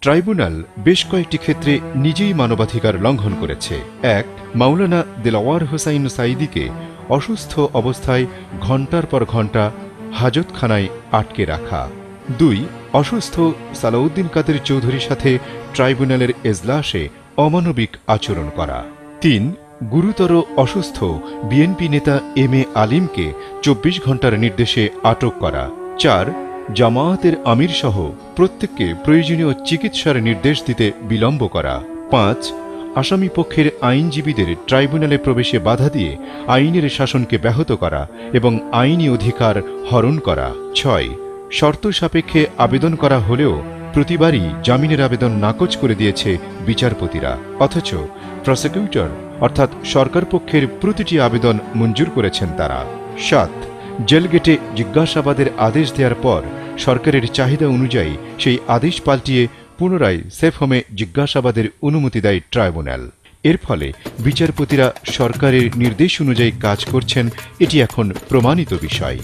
Tribunal বেশ কয়েকটি ক্ষেত্রে নিজেই মানবাধিকার লঙ্ঘন করেছে। এক, মাওলানা দিলাওয়ার হোসাইন সাইদিকে অসুস্থ অবস্থায় ঘণ্টার পর ঘণ্টা হাজতখানায় আটকে রাখা। দুই, অসুস্থ সালাউদ্দিন কাদের চৌধুরীর সাথে ট্রাইব্যুনালের এজলাসে অমানবিক আচরণ করা। তিন, গুরুতর অসুস্থ বিএনপি নেতা এম এ আলিমকে চব্বিশ ঘণ্টার নির্দেশে আটক করা। চার জামায়াতের আমির সহ প্রত্যেককে প্রয়োজনীয় চিকিৎসার নির্দেশ দিতে বিলম্ব করা। পাঁচ, আসামি পক্ষের আইনজীবীদের ট্রাইব্যুনালে প্রবেশে বাধা দিয়ে আইনের শাসনকে ব্যাহত করা এবং আইনি অধিকার হরণ করা। ছয়, শর্ত সাপেক্ষে আবেদন করা হলেও প্রতিবারই জামিনের আবেদন নাকচ করে দিয়েছে বিচারপতিরা। অথচ প্রসিকিউটর, অর্থাৎ সরকার পক্ষের প্রতিটি আবেদন মঞ্জুর করেছেন তারা। সাত, জেলগেটে জিজ্ঞাসাবাদের আদেশ দেওয়ার পর সরকারের চাহিদা অনুযায়ী সেই আদেশ পাল্টিয়ে পুনরায় সেফ হোমে জিজ্ঞাসাবাদের অনুমতি দেয় ট্রাইব্যুনাল। এর ফলে বিচারপতিরা সরকারের নির্দেশ অনুযায়ী কাজ করছেন, এটি এখন প্রমাণিত বিষয়।